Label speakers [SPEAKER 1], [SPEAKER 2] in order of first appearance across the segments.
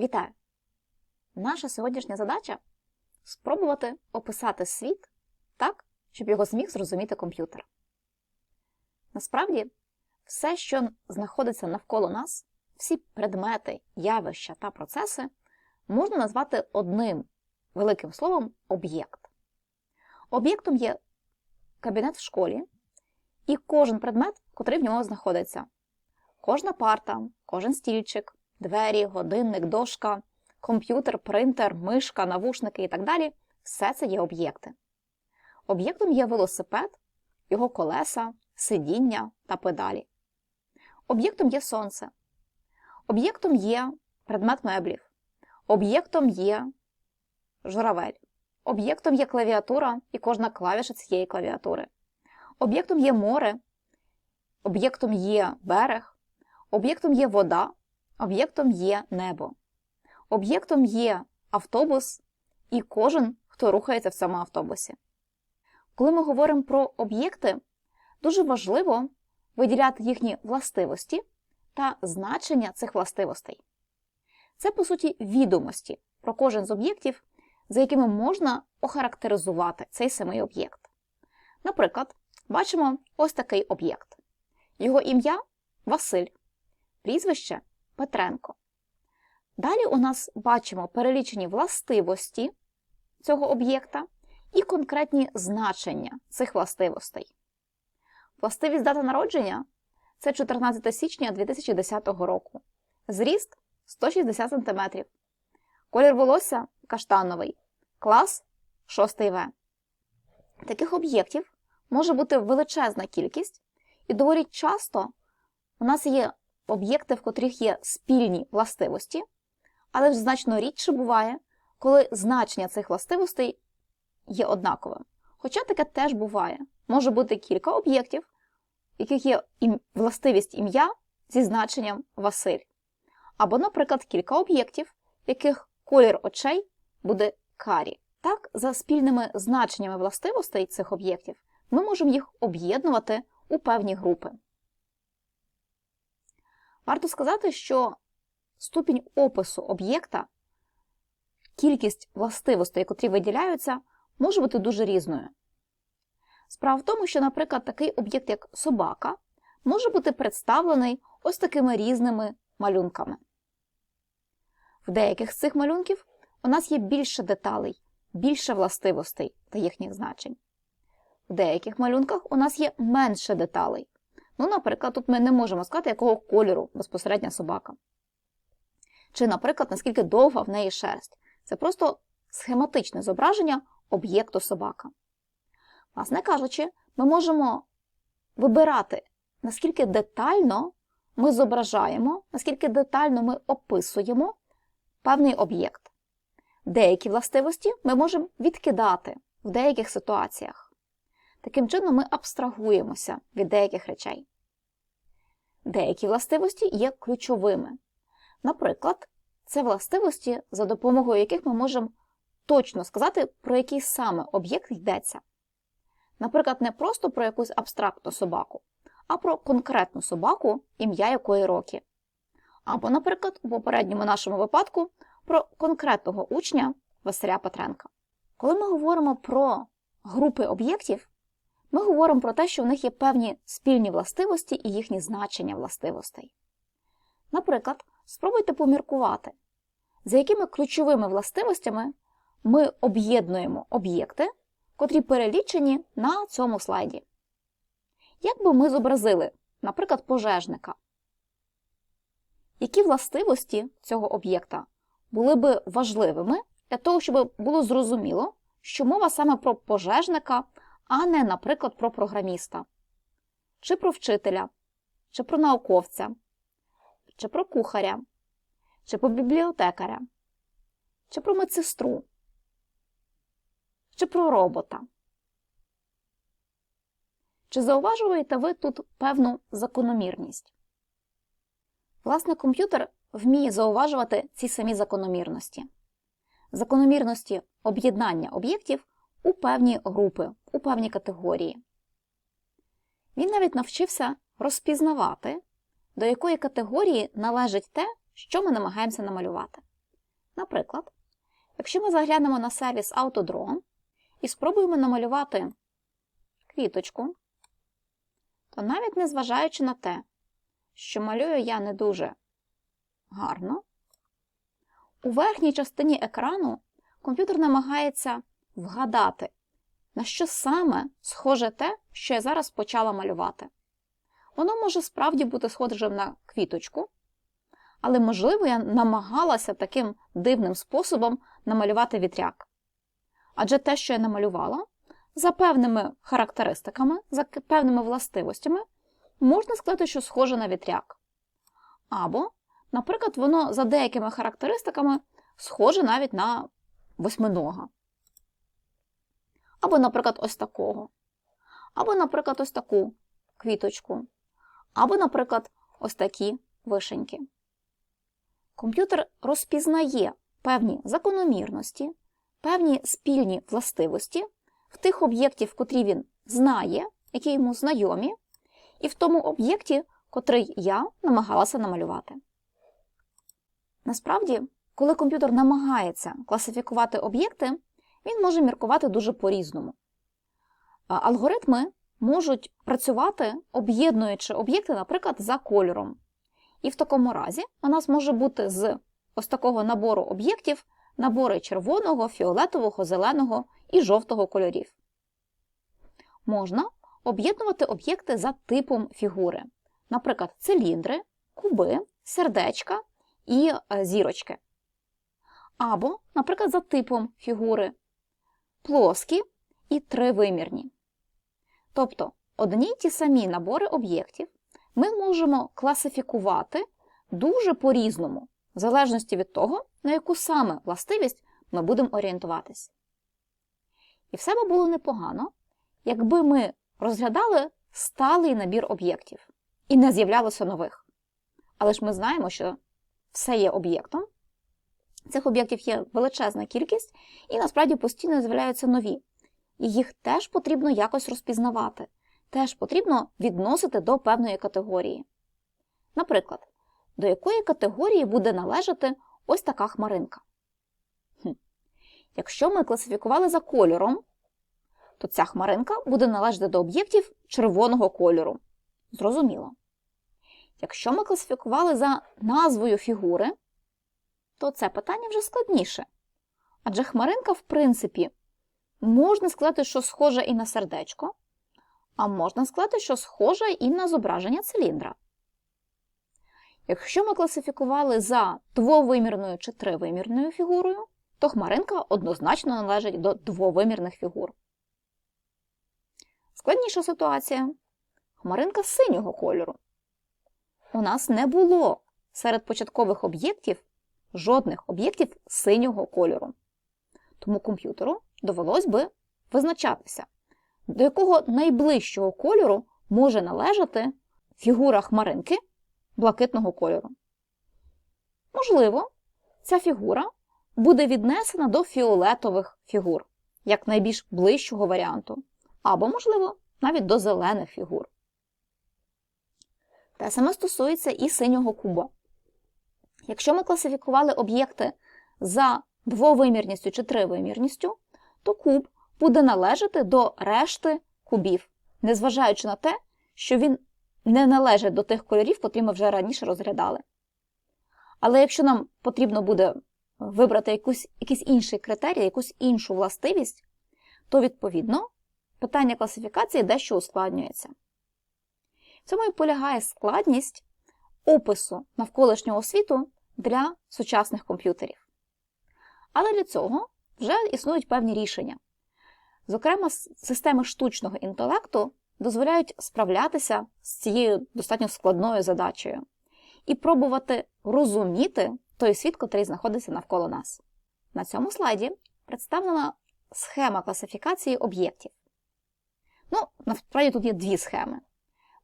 [SPEAKER 1] Вітаю! Наша сьогоднішня задача спробувати описати світ так, щоб його зміг зрозуміти комп'ютер. Насправді, все, що знаходиться навколо нас, всі предмети, явища та процеси, можна назвати одним великим словом об'єкт. Об'єктом є кабінет в школі і кожен предмет, котрий в ньому знаходиться. Кожна парта, кожен стільчик, двері, годинник, дошка, комп'ютер, принтер, мишка, навушники і так далі все це є об'єкти. Об'єктом є велосипед, його колеса, сидіння та педалі. Об'єктом є сонце. Об'єктом є предмет меблів. Об'єктом є журавель. Об'єктом є клавіатура і кожна клавіша цієї клавіатури. Об'єктом є море, об'єктом є берег, об'єктом є вода, об'єктом є небо. Об'єктом є автобус і кожен, хто рухається в цьому автобусі. Коли ми говоримо про об'єкти, дуже важливо виділяти їхні властивості та значення цих властивостей. Це, по суті, відомості про кожен з об'єктів, за якими можна охарактеризувати цей самий об'єкт. Наприклад, бачимо ось такий об'єкт. Його ім'я Василь, прізвище Петренко. Далі у нас бачимо перелічені властивості цього об'єкта і конкретні значення цих властивостей. Властивість дата народження це 14 січня 2010 року. Зріст 160 см. Колір волосся каштановий. Клас 6 В. Таких об'єктів може бути величезна кількість, і доволі часто у нас є об'єкти, в котрих є спільні властивості, але ж значно рідше буває, коли значення цих властивостей є однаковим. Хоча таке теж буває. Може бути кілька об'єктів, в яких є властивість ім'я зі значенням Василь. Або, наприклад, кілька об'єктів, в яких колір очей буде карі. Так, за спільними значеннями властивостей цих об'єктів ми можемо їх об'єднувати у певні групи. Варто сказати, що ступінь опису об'єкта, кількість властивостей, котрі виділяються, може бути дуже різною. Справа в тому, що, наприклад, такий об'єкт, як собака, може бути представлений ось такими різними малюнками. В деяких з цих малюнків у нас є більше деталей, більше властивостей та їхніх значень. В деяких малюнках у нас є менше деталей. Ну, наприклад, тут ми не можемо сказати, якого кольору безпосередня собака. Чи, наприклад, наскільки довга в неї шерсть. Це просто схематичне зображення об'єкту собака. Власне кажучи, ми можемо вибирати, наскільки детально ми зображаємо, наскільки детально ми описуємо певний об'єкт. Деякі властивості ми можемо відкидати в деяких ситуаціях. Таким чином, ми абстрагуємося від деяких речей. Деякі властивості є ключовими. Наприклад, це властивості, за допомогою яких ми можемо точно сказати, про який саме об'єкт йдеться. Наприклад, не просто про якусь абстрактну собаку, а про конкретну собаку, ім'я якої роки. Або, наприклад, у попередньому нашому випадку про конкретного учня Василя Петренка. Коли ми говоримо про групи об'єктів, ми говоримо про те, що в них є певні спільні властивості і їхні значення властивостей. Наприклад, спробуйте поміркувати, за якими ключовими властивостями ми об'єднуємо об'єкти, котрі перелічені на цьому слайді. Як би ми зобразили, наприклад, пожежника? Які властивості цього об'єкта були би важливими для того, щоб було зрозуміло, що мова саме про пожежника, а не, наприклад, про програміста, чи про вчителя, чи про науковця, чи про кухаря, чи про бібліотекаря, чи про медсестру, чи про робота. Чи зауважуєте ви тут певну закономірність? Власне, комп'ютер вміє зауважувати ці самі закономірності. Закономірності об'єднання об'єктів у певні групи, у певні категорії. Він навіть навчився розпізнавати, до якої категорії належить те, що ми намагаємося намалювати. Наприклад, якщо ми заглянемо на сервіс Autodraw і спробуємо намалювати квіточку, то навіть незважаючи на те, що малюю я не дуже гарно, у верхній частині екрану комп'ютер намагається вгадати, на що саме схоже те, що я зараз почала малювати. Воно може справді бути схожим на квіточку, але, можливо, я намагалася таким дивним способом намалювати вітряк. Адже те, що я намалювала, за певними характеристиками, за певними властивостями, можна сказати, що схоже на вітряк. Або, наприклад, воно за деякими характеристиками схоже навіть на восьминога. Або, наприклад, ось такого. Або, наприклад, ось таку квіточку. Або, наприклад, ось такі вишеньки. Комп'ютер розпізнає певні закономірності, певні спільні властивості в тих об'єктів, котрі він знає, які йому знайомі, і в тому об'єкті, котрий я намагалася намалювати. Насправді, коли комп'ютер намагається класифікувати об'єкти, він може міркувати дуже по-різному. Алгоритми можуть працювати, об'єднуючи об'єкти, наприклад, за кольором. І в такому разі у нас може бути з ось такого набору об'єктів набори червоного, фіолетового, зеленого і жовтого кольорів. Можна об'єднувати об'єкти за типом фігури, наприклад, циліндри, куби, сердечка і е, зірочки. Або, наприклад, за типом фігури плоскі і тривимірні. Тобто одні й ті самі набори об'єктів ми можемо класифікувати дуже по-різному, в залежності від того, на яку саме властивість ми будемо орієнтуватись. І все би було непогано, якби ми розглядали сталий набір об'єктів і не з'являлося нових. Але ж ми знаємо, що все є об'єктом. Цих об'єктів є величезна кількість, і насправді постійно з'являються нові. І їх теж потрібно якось розпізнавати, теж потрібно відносити до певної категорії. Наприклад, до якої категорії буде належати ось така хмаринка. Хм. Якщо ми класифікували за кольором, то ця хмаринка буде належати до об'єктів червоного кольору. Зрозуміло. Якщо ми класифікували за назвою фігури, то це питання вже складніше. Адже хмаринка, в принципі, можна сказати, що схожа і на сердечко, а можна сказати, що схожа і на зображення циліндра. Якщо ми класифікували за двовимірною чи тривимірною фігурою, то хмаринка однозначно належить до двовимірних фігур. Складніша ситуація хмаринка синього кольору. У нас не було серед початкових об'єктів жодних об'єктів синього кольору. Тому комп'ютеру довелось би визначатися, до якого найближчого кольору може належати фігура хмаринки блакитного кольору. Можливо, ця фігура буде віднесена до фіолетових фігур, як найбільш ближчого варіанту, або, можливо, навіть до зелених фігур. Те саме стосується і синього куба. Якщо ми класифікували об'єкти за двовимірністю чи тривимірністю, то куб буде належати до решти кубів, незважаючи на те, що він не належить до тих кольорів, котрі ми вже раніше розглядали. Але якщо нам потрібно буде вибрати якусь, якийсь інший критерій, якусь іншу властивість, то, відповідно, питання класифікації дещо ускладнюється. В цьому і полягає складність опису навколишнього світу для сучасних комп'ютерів. Але для цього вже існують певні рішення. Зокрема, системи штучного інтелекту дозволяють справлятися з цією достатньо складною задачею і пробувати розуміти той світ, котрий знаходиться навколо нас. На цьому слайді представлена схема класифікації об'єктів. Ну, насправді тут є дві схеми.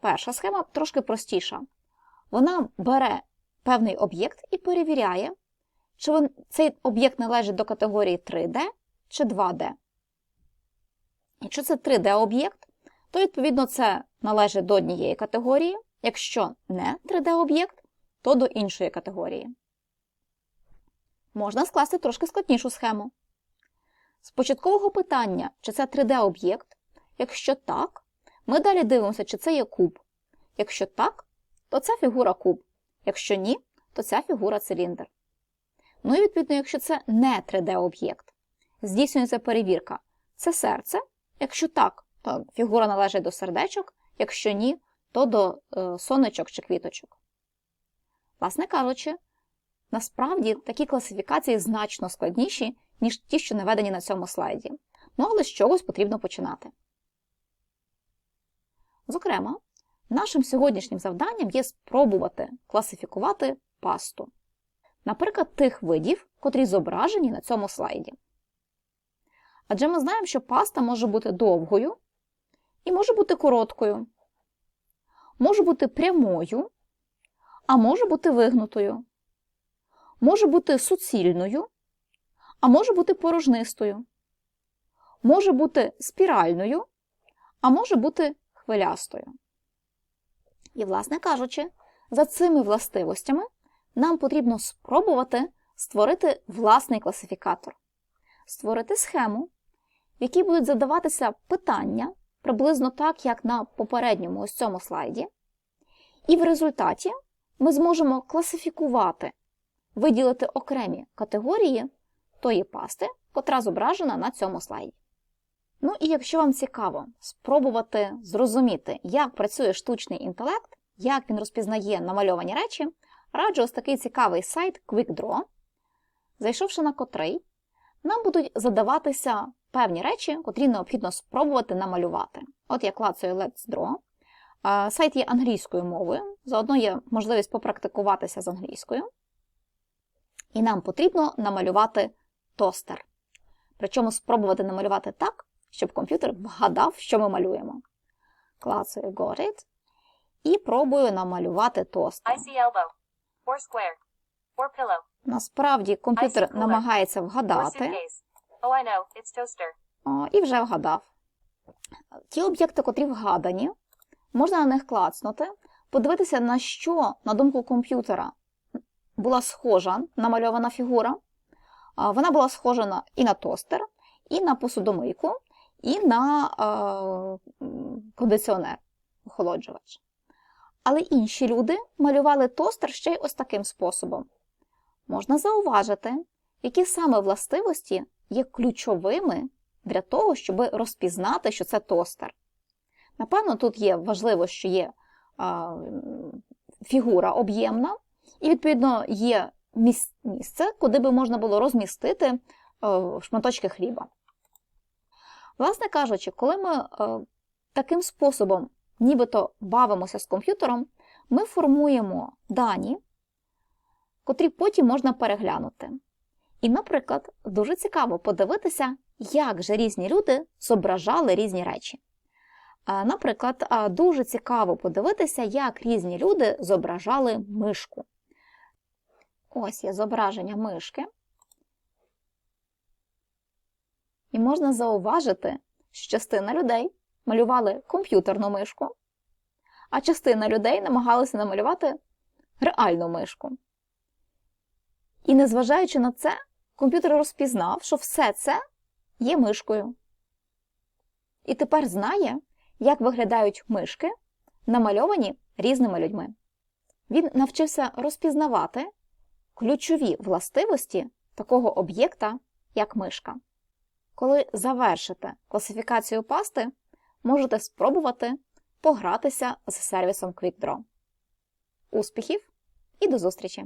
[SPEAKER 1] Перша схема трошки простіша. Вона бере певний об'єкт і перевіряє, чи він, цей об'єкт належить до категорії 3D чи 2D. Якщо це 3D-об'єкт, то, відповідно, це належить до однієї категорії, якщо не 3D-об'єкт, то до іншої категорії. можна скласти трошки складнішу схему. З початкового питання, чи це 3D-об'єкт, якщо так, ми далі дивимося, чи це є куб. Якщо так, то це фігура куб. Якщо ні, то ця фігура циліндр. Ну і відповідно, якщо це не 3D-об'єкт, здійснюється перевірка. Це серце. Якщо так, то фігура належить до сердечок, якщо ні, то до е, сонечок чи квіточок. Власне кажучи, насправді такі класифікації значно складніші, ніж ті, що наведені на цьому слайді. Ну, але з чогось потрібно починати. Зокрема, нашим сьогоднішнім завданням є спробувати класифікувати пасту. Наприклад, тих видів, котрі зображені на цьому слайді. Адже ми знаємо, що паста може бути довгою і може бути короткою, може бути прямою, а може бути вигнутою, може бути суцільною, а може бути порожнистою, може бути спіральною, а може бути хвилястою. І, власне кажучи, за цими властивостями нам потрібно спробувати створити власний класифікатор, створити схему, в якій будуть задаватися питання приблизно так, як на попередньому ось цьому слайді. І в результаті ми зможемо класифікувати, виділити окремі категорії тої пасти, котра зображена на цьому слайді. Ну і якщо вам цікаво спробувати зрозуміти, як працює штучний інтелект, як він розпізнає намальовані речі, раджу ось такий цікавий сайт QuickDraw, зайшовши на котрий, нам будуть задаватися певні речі, котрі необхідно спробувати намалювати. От я клацаю Let's Draw. Сайт є англійською мовою, заодно є можливість попрактикуватися з англійською. І нам потрібно намалювати тостер. Причому спробувати намалювати так, щоб комп'ютер вгадав, що ми малюємо. Клацаю Got it і пробую намалювати
[SPEAKER 2] pillow.
[SPEAKER 1] Насправді комп'ютер намагається вгадати.
[SPEAKER 2] Oh, I know. It's toaster.
[SPEAKER 1] о, і вже вгадав. Ті об'єкти, котрі вгадані, можна на них клацнути, подивитися, на що, на думку комп'ютера, була схожа намальована фігура. Вона була схожа на, і на тостер, і на посудомийку, і на е, кондиціонер, охолоджувач. Але інші люди малювали тостер ще й ось таким способом. Можна зауважити, які саме властивості є ключовими для того, щоб розпізнати, що це тостер. Напевно, тут є важливо, що є м, фігура об'ємна, і, відповідно, є місце, куди би можна було розмістити е, шматочки хліба. Власне кажучи, коли ми е, таким способом нібито бавимося з комп'ютером, ми формуємо дані, котрі потім можна переглянути. І, наприклад, дуже цікаво подивитися, як же різні люди зображали різні речі. Наприклад, дуже цікаво подивитися, як різні люди зображали мишку. Ось є зображення мишки. І можна зауважити, що частина людей малювали комп'ютерну мишку, а частина людей намагалася намалювати реальну мишку. І незважаючи на це, комп'ютер розпізнав, що все це є мишкою. І тепер знає, як виглядають мишки, намальовані різними людьми. Він навчився розпізнавати ключові властивості такого об'єкта, як мишка. Коли завершите класифікацію пасти, можете спробувати погратися з сервісом QuickDraw. Успіхів і до зустрічі!